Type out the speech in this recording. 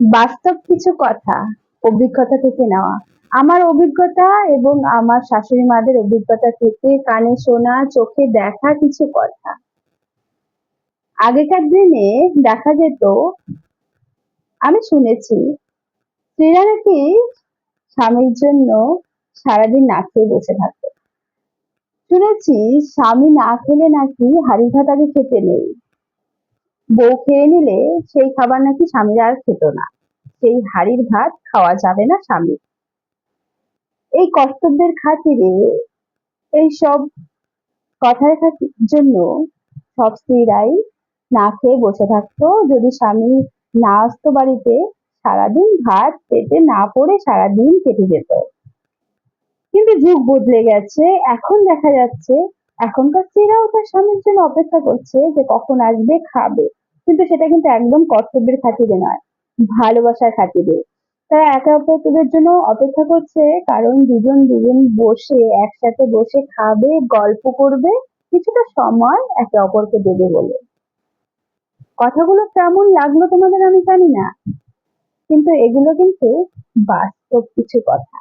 বাস্তব কিছু কথা, অভিজ্ঞতা থেকে নেওয়া। আমার অভিজ্ঞতা এবং আমার শাশুড়ি মাদের অভিজ্ঞতা থেকে কানে শোনা, চোখে দেখা কিছু কথা। আগেকার দিনে দেখা যেত, আমি শুনেছি, স্ত্রীরা নাকি স্বামীর জন্য সারাদিন না খেয়ে বসে থাকতো। শুনেছি, স্বামী না খেলে নাকি হাড়ি ভাত খেতে নেই। বউ খেয়ে নিলে সেই খাবার নাকি স্বামীরা আর খেত না। সেই হাড়ির ভাত খাওয়া যাবে না স্বামীর এই কর্তব্যের খাতিরে এই সব কথার জন্য সব স্ত্রীরাই না খেয়ে বসে থাকতো। যদি স্বামী না আসতো বাড়িতে, সারাদিন ভাত পেটে না পড়ে সারাদিন কেটে যেত। কিন্তু যুগ বদলে গেছে। এখন দেখা যাচ্ছে এখনকার স্ত্রীরাও তার স্বামীর জন্য অপেক্ষা করছে যে কখন আসবে, খাবে। কিন্তু সেটা কিন্তু একদম কর্তব্যের খাতিরে নয়, ভালোবাসার খাতিরে। তারা একে অপরের জন্য অপেক্ষা করছে, কারণ দুজন দুজন বসে, একসাথে বসে খাবে, গল্প করবে, কিছুটা সময় একে অপরকে দেবে বলে। কথাগুলো কেমন লাগল তোমাদের আমি জানি না, কিন্তু এগুলো কিন্তু বাস্তব কিছু কথা।